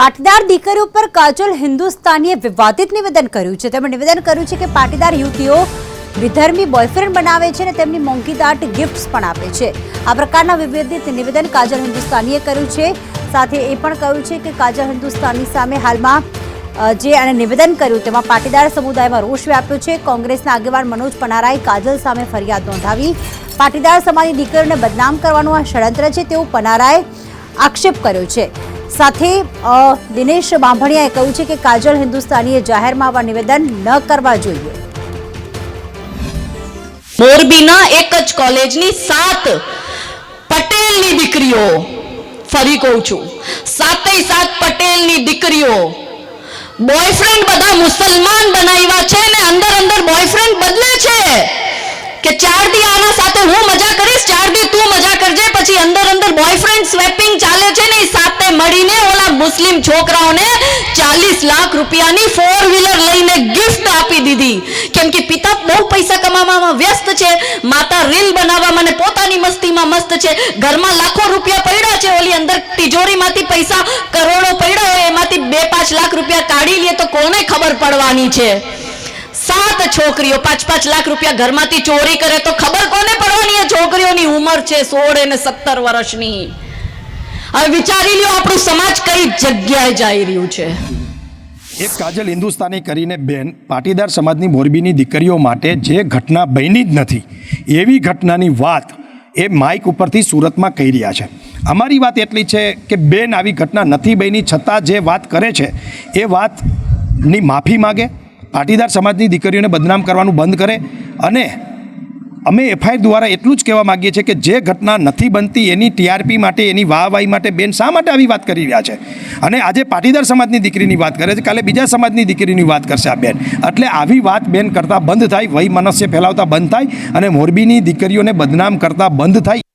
પાટીદાર દીકરીઓ પર કાજલ હિન્દુસ્તાનીએ વિવાદિત નિવેદન કર્યું છે. તેમણે નિવેદન કર્યું છે કે પાટીદાર યુવતીઓ વિધર્મી બોયફ્રેન્ડ બનાવે છે અને તેમની મોંઘીદાટ ગિફ્ટ્સ પણ આપે છે. આ પ્રકારના વિવાદિત નિવેદન કાજલ હિન્દુસ્તાનીએ કર્યું છે. સાથે એ પણ કહ્યું છે કે કાજલ હિન્દુસ્તાની સામે હાલમાં જે એણે નિવેદન કર્યું તેમાં પાટીદાર સમુદાયમાં રોષ વ્યાપ્યો છે. કોંગ્રેસના આગેવાન મનોજ પનારાએ કાજલ સામે ફરિયાદ નોંધાવી. પાટીદાર સમાજની દીકરીઓને બદનામ કરવાનું આ ષડયંત્ર છે તેવું પનારાએ આક્ષેપ કર્યો છે. સાથે દિનેશ બાંભણિયાએ કહ્યું છે કે કાજલ હિન્દુસ્તાનીએ જાહેરમાં આવા નિવેદન ન કરવા જોઈએ. મોરબીના એક જ કોલેજની સાત પટેલની દીકરીઓ, ફરી કહું છું સાતે સાત પટેલની દીકરીઓ બોયફ્રેન્ડ બધા મુસલમાન બનાવ્યા છે ને અંદર અંદર બોયફ્રેન્ડ બદલે છે કે ચાર દી આના સાથે હું મજા કરીશ ચાર દી તું મજા કરજે, પછી અંદર અંદર બોયફ્રેન્ડ સાથે મળીને ઓલા મુસ્લિમ છોકરાઓને ચાલીસ લાખ રૂપિયાની ફોર વ્હીલર લઈને ગિફ્ટ આપી દીધી. કેમ કે પિતા બહુ પૈસા કમાવામાં વ્યસ્ત છે, માતા રીલ બનાવવામાં ને પોતાની મસ્તીમાં મસ્ત છે. ઘરમાં લાખો રૂપિયા પડ્યા છે ઓલી અંદર, તિજોરીમાંથી પૈસા કરોડો પડ્યા હોય, એમાંથી બે પાંચ લાખ રૂપિયા કાઢી લે તો કોને ખબર પડવાની છે? સાત છોકરીઓ, પાંચ પાંચ લાખ રૂપિયા ઘરમાંથી ચોરી કરે તો ખબર કોને પડવાની? એ છોકરીઓની ઉંમર છે સોળ અને સત્તર વર્ષની. હવે વિચારી લ્યો, આપણું સમાજ કઈ જગ્યાએ જઈ રહ્યું છે. એક કાજલ હિન્દુસ્તાની કરીને બેન, પાટીદાર સમાજની મોરબીની દીકરીઓ માટે જે ઘટના બની જ નથી, એવી ઘટનાની વાત એ માઇક ઉપરથી સુરતમાં કહી રહ્યા છે. અમારી વાત એટલી છે કે બેન આવી ઘટના નથી બની, છતાં જે વાત કરે છે, એ વાતની માફી માગે, પાટીદાર સમાજની દીકરીઓને બદનામ કરવાનું બંધ કરે અને અમે એફઆઈઆર દ્વારા એટલું જ કહેવા માગીએ છીએ કે જે ઘટના નથી બનતી એની ટીઆરપી માટે, એની વાહવાહી માટે બેન શા માટે આવી વાત કરી રહ્યા છે? અને આજે પાટીદાર સમાજની દીકરીની વાત કરે છે, કાલે બીજા સમાજની દીકરીની વાત કરશે આ બેન. એટલે આવી વાત બેન કરતાં બંધ થાય, વય મનસ્ય ફેલાવતા બંધ થાય અને મોરબીની દીકરીઓને બદનામ કરતાં બંધ થાય.